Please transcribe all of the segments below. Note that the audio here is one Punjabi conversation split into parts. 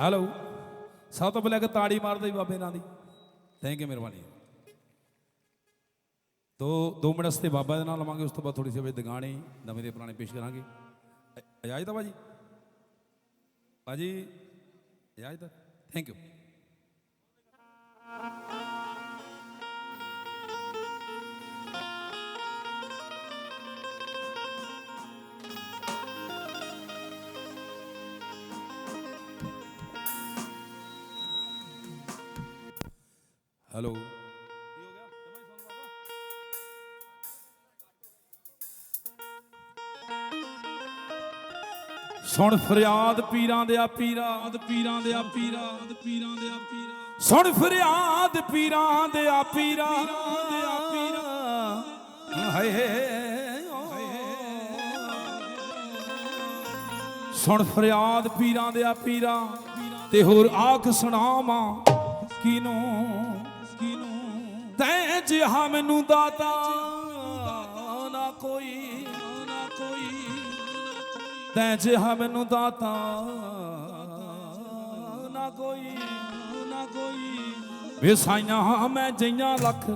ਹੈਲੋ ਸਭ ਤੋਂ ਪਹਿਲਾਂ ਇੱਕ ਤਾੜੀ ਮਾਰਦੇ ਬਾਬੇ ਨਾਂ ਦੀ। ਥੈਂਕ ਯੂ ਮਿਹਰਬਾਨੀ। ਤੋ 2 ਮਿੰਟ ਵਾਸਤੇ ਬਾਬਾ ਦੇ ਨਾਲ ਲਵਾਂਗੇ, ਉਸ ਤੋਂ ਬਾਅਦ ਥੋੜੀ ਜਿਹੀ ਦਗਾਣੇ ਨਵੇਂ ਦੇ ਪੁਰਾਣੇ ਪੇਸ਼ ਕਰਾਂਗੇ। ਇ- ਇਜਾਜ਼ਤ ਆ ਭਾਜੀ? ਭਾਜੀ ਇਜਾਜ਼ਤ ਥੈਂਕ ਯੂ ਹੈਲੋ ਕੀ ਹੋ ਗਿਆ ਜਮਾਈ ਸੁਣ ਫਰਿਆਦ ਪੀਰਾਂ ਦੇ ਆ ਪੀਰਾਂ ਦੇ ਪੀਰਾਂ ਦੇ ਆ ਪੀਰਾਂ ਦੇ ਪੀਰਾਂ ਦੇ ਆ ਪੀਰਾਂ ਸੁਣ ਫਰਿਆਦ ਪੀਰਾਂ ਦੇ ਆ ਪੀਰਾਂ ਦੇ ਆ ਪੀਰਾਂ ਹਾਏ ਸੁਣ ਫਰਿਆਦ ਪੀਰਾਂ ਦੇ ਆ ਪੀਰਾਂ ਤੇ ਹੋਰ ਆਖ ਸੁਣਾਵਾਂ ਕਿਨੂੰ ਤੈ ਜਿਹਾ ਮੈਨੂੰ ਦਾਤਾ। ਨਾ ਕੋਈ। ਨਾ ਕੋਈ ਤੈ ਜਿਹਾ ਮੈਨੂੰ ਦਾਤਾ। ਨਾ ਕੋਈ। ਨਾ ਕੋਈ ਵਿਸਾਈਆਂ ਮੈਂ ਜਈਆਂ ਲੱਖ।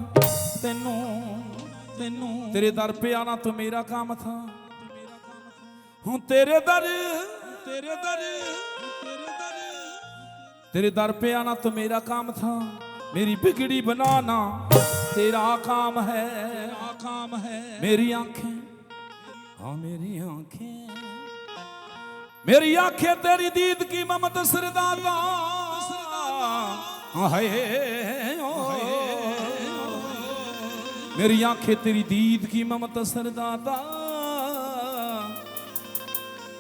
ਤੈਨੂੰ ਤੈਨੂੰ। ਤੇਰੇ ਦਰ ਪਿਆ ਨਾ ਤੂੰ ਮੇਰਾ ਕੰਮ ਥਾ। ਹੁਣ ਤੇਰੇ ਦਰ ਤੇਰੇ ਦਰ। ਤੇਰੇ ਦਰ ਪਿਆ ਨਾ ਤੂੰ ਮੇਰਾ ਕੰਮ ਥਾ। ਮੇਰੀ ਬਿਗੜੀ ਬਣਾਣਾ ਤੇਰਾ ਕਾਮ ਹੈ। ਤੇਰਾ ਕਾਮ ਹੈ ਮੇਰੀ ਆਂਖੇ, ਹਾਂ, ਮੇਰੀ ਆਂਖੇ। ਮੇਰੀ ਆਂਖੇ ਤੇਰੀ ਦੀਦ ਕੀ ਮਮਤ ਸਰਦਾਦਾ ਹਾਏ ਮੇਰੀ ਆਂਖੇ ਤੇਰੀ ਦੀਦ ਕੀ ਮਮਤ ਸਰਦਾਦਾ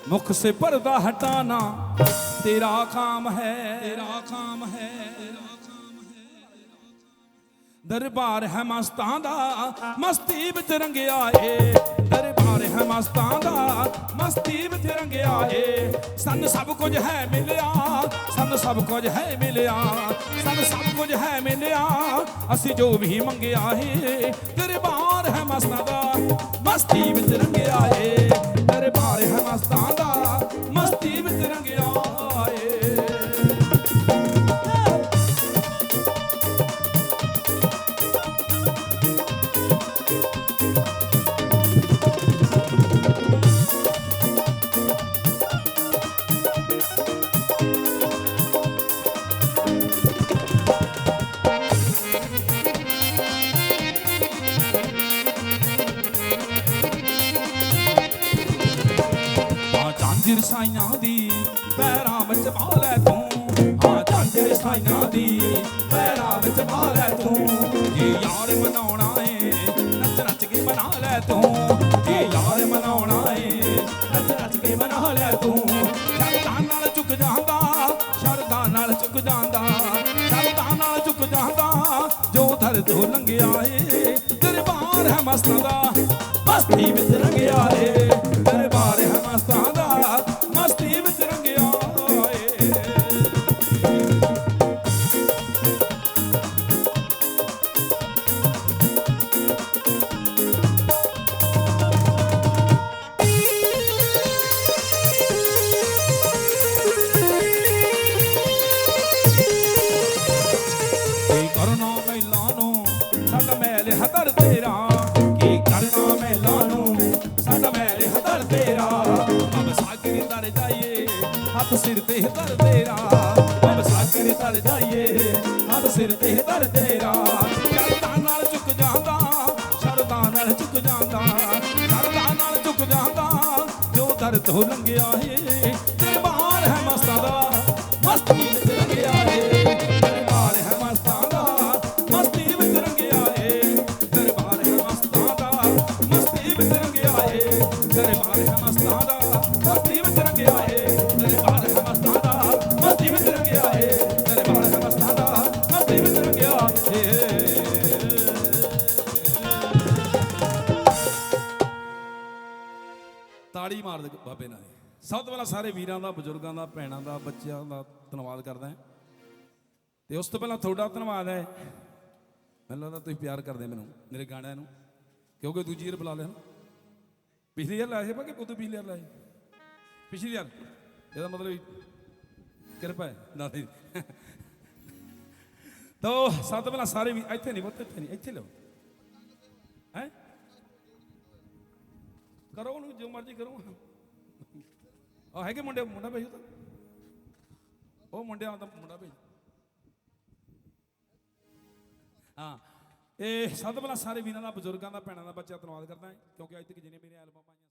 ਮੁਖ ਸੇ ਪਰਦਾ ਹਟਾਣਾ ਤੇਰਾ ਕਾਮ ਹੈ ਤੇਰਾ ਕਾਮ ਹੈ। ਦਰਬਾਰ ਹੈ ਮਸਤਾਂ ਦਾ, ਮਸਤੀ ਵਿੱਚ ਰੰਗਿਆ ਏ। ਦਰਬਾਰ ਹੈ ਮਸਤਾਂ ਦਾ, ਮਸਤੀ ਵਿੱਚ ਰੰਗਿਆ ਏ। ਸਾਨੂੰ ਸਭ ਕੁਝ ਹੈ ਮਿਲਿਆ, ਸਾਨੂੰ ਸਭ ਕੁਝ ਹੈ ਮਿਲਿਆ, ਸਾਨੂੰ ਸਭ ਕੁਝ ਹੈ ਮਿਲਿਆ। ਅਸੀਂ ਜੋ ਵੀ ਮੰਗਿਆ ਏ, ਦਰਬਾਰ ਹੈ ਮਸਤਾਂ ਦਾ, ਮਸਤੀ ਵਿੱਚ ਆ ਝਾਂਜਰ ਦੀ, ਪੈਰਾਂ ਵਿੱਚ ਪਾ ਲੈ ਤੂੰ। ਆ ਝਾਂਜਰ ਸਾਈਆਂ ਦੀ, ਪੈਰਾਂ ਵਿੱਚ ਪਾ ਤੂੰ। ਜੇ ਯਾਰ ਮਨਾਉਣਾ ਏ, ਨੱਚ ਨੱਚ ਕੇ ਮਨਾ ਲੈ ਤੂੰ। ਜੇ ਯਾਰ ਮਨਾਉਣਾ ਏ, ਨੱਚ ਨੱਚ ਕੇ ਮਨਾ ਲੈ ਤੂੰ। ਸ਼ਰਦਾਂ ਨਾਲ ਝੁਕ ਜਾਂਦਾ ਸ਼ਰਦਾਂ ਨਾਲ ਝੁਕ ਜਾਂਦਾ ਸ਼ਰਦਾਂ ਨਾਲ ਝੁਕ ਜਾਂਦਾ। ਜੋ ਦਰਦ ਤੋਂ ਲੰਘਿਆ ਏ, ਦਰਬਾਰ ਹੈ ਮਸਤਾਂ ਦਾ, ਮਸਤੀ ਵਿੱਚ ਲੰਘਿਆ ਏ। ਦਰਬਾਰ ਸਿਰ ਤੇ ਧਰ ਤੇਰਾ। ਅਬ ਸਾਗਰ ਤਰ ਜਾਈਏ ਹੱਥ ਸਿਰ ਤੇ ਧਰ ਤੇਰਾ। ਸ਼ਰਦਾਂ ਨਾਲ ਝੁਕ ਜਾਂਦਾ ਸ਼ਰਦਾਂ ਨਾਲ ਝੁਕ ਜਾਂਦਾ ਸ਼ਰਦਾਂ ਨਾਲ ਝੁਕ ਜਾਂਦਾ। ਜੋ ਦਰਦ ਹੋ ਲੰਘਿਆ ਏ ਦਰਬਾਰ ਹੈ ਮਸਤਾਂ ਦਾ, ਮਸਤੀ ਵਿੱਚ ਰੰਗਿਆ ਏ। ਦਰਬਾਰ ਹੈ ਮਸਤਾਂ ਦਾ, ਮਸਤੀ ਵਿੱਚ ਰੰਗਿਆ ਏ। ਦਰਬਾਰ ਹੈ ਮਸਤਾਂ ਦਾ, ਮਸਤੀ ਵਿੱਚ ਰੰਗਿਆ ਏ। ਦਰਬਾਰ ਹੈ ਮਸਤਾਂ ਦਾ, ਮਸਤੀ ਵਿੱਚ ਤਾੜੀ ਮਾਰ ਦੇ ਬਾਬੇ ਨਾਲ। ਸਭ ਤੋਂ ਪਹਿਲਾਂ ਸਾਰੇ ਵੀਰਾਂ ਦਾ, ਬਜ਼ੁਰਗਾਂ ਦਾ, ਭੈਣਾਂ ਦਾ, ਬੱਚਿਆਂ ਦਾ ਧੰਨਵਾਦ ਕਰਦਾ ਹਾਂ। ਤੇ ਉਸ ਤੋਂ ਪਹਿਲਾਂ ਤੁਹਾਡਾ ਧੰਨਵਾਦ ਹੈ। ਮੈਨੂੰ ਲੱਗਦਾ ਤੁਸੀਂ ਪਿਆਰ ਕਰਦੇ ਮੈਨੂੰ, ਮੇਰੇ ਗਾਣਿਆਂ ਨੂੰ। ਕਿਉਂਕਿ ਦੂਜੀ ਵਾਰ ਬੁਲਾ ਲਿਆ ਪਿਛਲੀ ਵਾਰ ਲਾਇਆ ਸੀ ਪਾ ਕਿ ਉਦੋਂ ਪਿਛਲੀ ਵਾਰ ਲਾਇਆ ਸੀ? ਪਿਛਲੀ ਵਾਰ? ਇਹਦਾ ਮਤਲਬ ਕਿਰਪਾ ਹੈ। ਦਾਦਾ ਜੀ। ਤੋ ਸਤ ਬਲਾ ਸਾਰੇ ਵੀ ਇੱਥੇ ਨਹੀਂ ਬੁੱਤ ਇੱਥੇ ਨਹੀਂ, ਇੱਥੇ ਲਓ। ਹੈ? ਕਰੋ ਉਹਨੂੰ, ਜੋ ਮਰਜ਼ੀ ਕਰੋ। ਆ ਹੈਗੇ ਮੁੰਡੇ, ਮੁੰਡਾ ਭੇਜੋ ਤਾਂ। ਉਹ ਮੁੰਡਿਆਂ ਦਾ ਮੁੰਡਾ ਭੇਜ। ਹਾਂ, ਇਹ ਸਤ ਬਲਾ ਸਾਰੇ ਵੀਰਾਂ ਦਾ, ਬਜ਼ੁਰਗਾਂ ਦਾ, ਭੈਣਾਂ ਦਾ ਬੱਚਾ ਧੰਨਵਾਦ ਕਰਦਾ ਕਿਉਂਕਿ ਅੱਜ ਤੱਕ ਜਿਹਨੇ ਮੇਰੇ ਐਲਬਮ ਆਈਆਂ